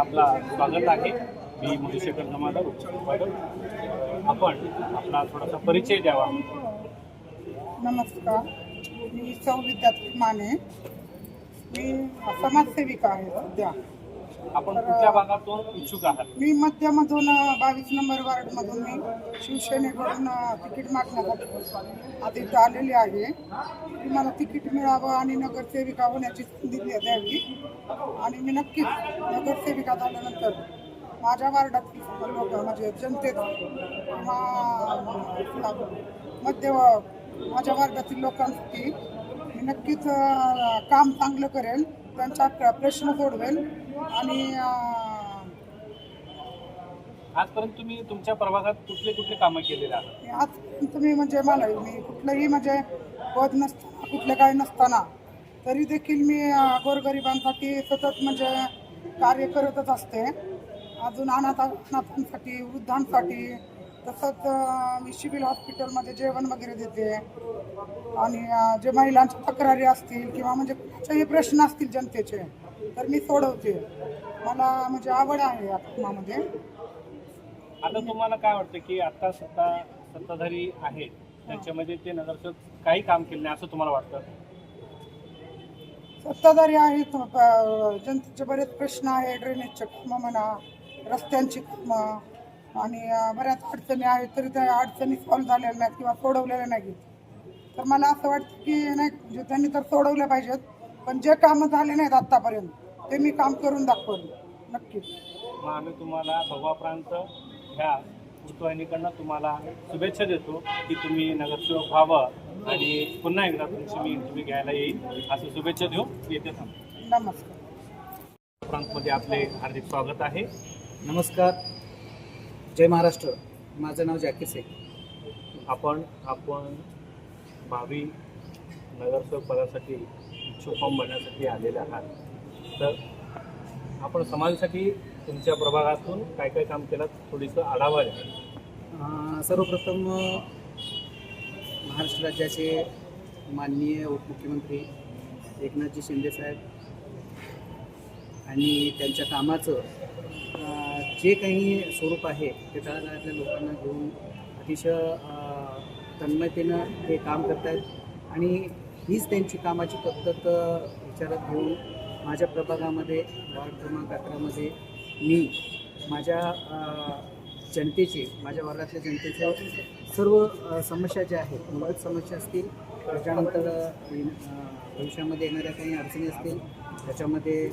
आपला स्वागत आहे. मी मधुशेखर जमादार उपसंपादक आपण आपला थोडासा परिचय द्यावा. नमस्कार. मी सौ विद्यार्थी माने. मी समाजसेविका आहे सध्या. आपण कुठल्या भागातून इच्छुक आहात? मी मध्यमधून बावीस नंबर वार्डमधून मी शिवसेनेकडून तिकीट मागण्यासाठी आधी आलेली आहे. की मला तिकीट मिळावं आणि नगरसेविका होण्याची संधी द्यावी. आणि मी नक्कीच नगरसेविका झाल्यानंतर माझ्या वार्डातील लोक म्हणजे जनतेत किंवा मध्य माझ्या वार्डातील लोकांसाठी मी नक्कीच काम चांगलं करेल त्यांचा प्र- प्रश्न सोडवेल. आणि आजपर्यंत तुम्ही तुमच्या प्रभागात कुठले कुठले कामं केलेले आहात? आजपर्यंत मी म्हणजे मला मी कुठलंही म्हणजे पद नसताना कुठलं काही नसताना तरी देखील मी गोरगरिबांसाठी सतत म्हणजे कार्य करतच असते. अजून अनाथ अनाथांसाठी वृद्धांसाठी तसंच मी सिव्हिल हॉस्पिटलमध्ये जेवण वगैरे देते. आणि जे महिलांच्या तक्रारी असतील किंवा म्हणजे कुठलेही प्रश्न असतील जनतेचे तर मी सोडवते. मला म्हणजे आवड आहे या कामामध्ये आता तुम्हाला काय वाटतं की आता सत्ता सत्ताधारी आहेत त्याच्यामध्ये ते नगरसेवक काही काम केले नाही असं तुम्हाला वाटतं? सत्ताधारी आहेत जनतेचे बरेच प्रश्न आहे ड्रेनेजचे कामं म्हणा रस्त्यांची कामं आणि बऱ्याच अडचणी आहेत तरी त्या अडचणी सॉल्व्ह झालेल्या नाहीत किंवा सोडवलेल्या नाहीत. तर मला असं वाटतं की नाही म्हणजे त्यांनी तर सोडवल्या पाहिजेत पण जे कामं झाले नाहीत आत्तापर्यंत ते मी काम करून दाखवले. नक्कीच मग आम्ही तुम्हाला भगवा प्रांत ह्या उद्वाहिनीकडनं तुम्हाला शुभेच्छा देतो की तुम्ही नगरसेवक व्हावं आणि पुन्हा एकदा तुमची मी इंटरव्ह्यू घ्यायला येईल असं शुभेच्छा देऊ. येते थांब. नमस्कार. प्रांतमध्ये आपले हार्दिक स्वागत आहे. नमस्कार. जय महाराष्ट्र. माझं नाव जाकीर शेख. आपण आपण भावी नगरसेवक पदासाठी इच्छुक फॉर्म भरण्यासाठी आलेले आहात. तर आपण समाजासाठी तुमच्या प्रभागातून काय काय काम केलं? थोडीसं आढावा द्या. सर्वप्रथम महाराष्ट्र राज्याचे माननीय उपमुख्यमंत्री एकनाथजी शिंदेसाहेब आणि त्यांच्या कामाचं जे काही स्वरूप आहे ते तळागाळातल्या लोकांना घेऊन अतिशय तन्मयतेनं ते काम करत आहेत आणि हीच त्यांची कामाची पद्धत विचारात घेऊन माझ्या प्रभागामध्ये वार्ड क्रमांक अकरामध्ये मी माझ्या जनतेची माझ्या वर्गातल्या जनतेच्या सर्व समस्या ज्या आहेत मूलभूत समस्या असतील त्याच्यानंतर भविष्यामध्ये येणाऱ्या काही अडचणी असतील त्याच्यामध्ये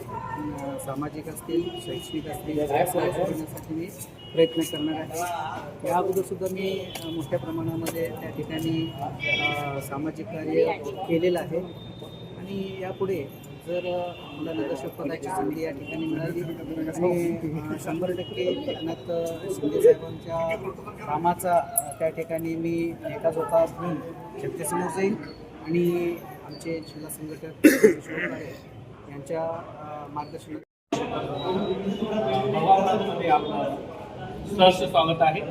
सामाजिक असतील शैक्षणिक असतील करण्यासाठी मी प्रयत्न करणार आहे. या अगोदरसुद्धा मी मोठ्या प्रमाणामध्ये त्या ठिकाणी सामाजिक कार्य केलेलं आहे. आणि यापुढे जर मला नगरसेवक पदाची संधी या ठिकाणी मिळाली आणि शंभर टक्के एकनाथ शिंदे साहेबांच्या कामाचा त्या ठिकाणी मी एका जोता घेऊन जनतेसमोर जाईन. आणि आमचे जिल्हा संघटक यांच्या अ, मार्गदर्शनात भगवानमध्ये आपलं सहर्ष स्वागत आहे.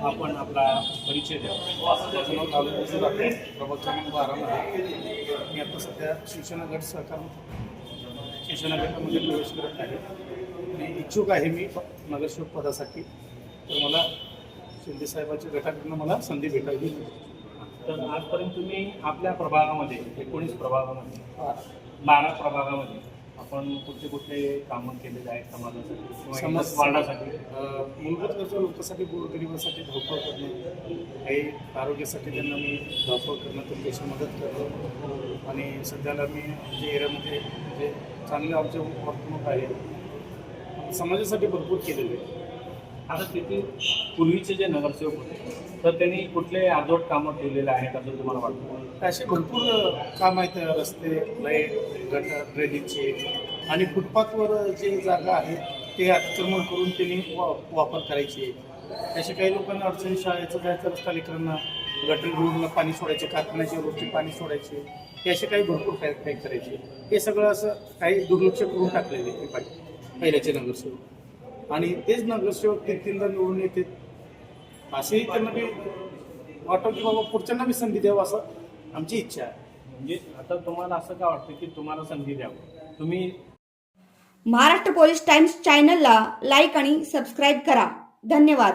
आपण आपला परिचय द्या. माझं नाव लालू बसू आहे. प्रभाग क्रमांक बारामध्ये मी आता सध्या शिवसेना गट सहकार शिवसेना गटामध्ये प्रवेश करत आहे. आणि इच्छुक आहे मी प- नगरसेवक पदासाठी. तर मला शिंदे साहेबांच्या गटाकडनं मला संधी भेटावी. तर आजपर्यंत तुम्ही आपल्या प्रभागामध्ये एकोणीस प्रभागामध्ये बारा प्रभागामध्ये आपण कुठले कुठले कामं केलेले आहेत समाजासाठी समाज- अ, मूलभूत गरजा लोकांसाठी गोरगरिबासाठी धावपळ करणं काही आरोग्यासाठी त्यांना मी धावपळ करणं तर पैसे मदत करणं. आणि सध्याला मी आमच्या एरियामध्ये जे चांगले आमचे वर्तणूक आहे समाजासाठी भरपूर केलेले आहे आता तिथे पूर्वीचे जे नगरसेवक होते तर त्यांनी कुठले आजोट कामं ठेवलेले आहेत असं तुम्हाला वाटतं? असे भरपूर काम आहेत रस्ते लाइट गटर ड्रेनेजचे आणि फुटपाथवर जे जागा आहेत ते अतिक्रमण करून त्यांनी वा वापर करायचे. असे काही लोकांना अडचणी शाळेचं जायचं रस्ता लेकरांना गटर रोडला पाणी सोडायचे कारखान्याच्या रोडचे पाणी सोडायचे हे असे काही भरपूर काय करायचे. हे सगळं असं काही दुर्लक्ष करून टाकलेले पाहिजे पहिल्याचे नगरसेवक. आणि तेच नगरसेवक तीन तीनदा निवडून येते असेही त्यांना बी वाटतं की बाबा पुढच्यांना बी संधी द्यावं असं आमची इच्छा आहे. म्हणजे आता तुम्हाला असं का वाटतं की तुम्हाला संधी द्यावं? तुम्ही महाराष्ट्र पोलीस टाइम्स चॅनलला लाईक आणि सबस्क्राईब करा. धन्यवाद.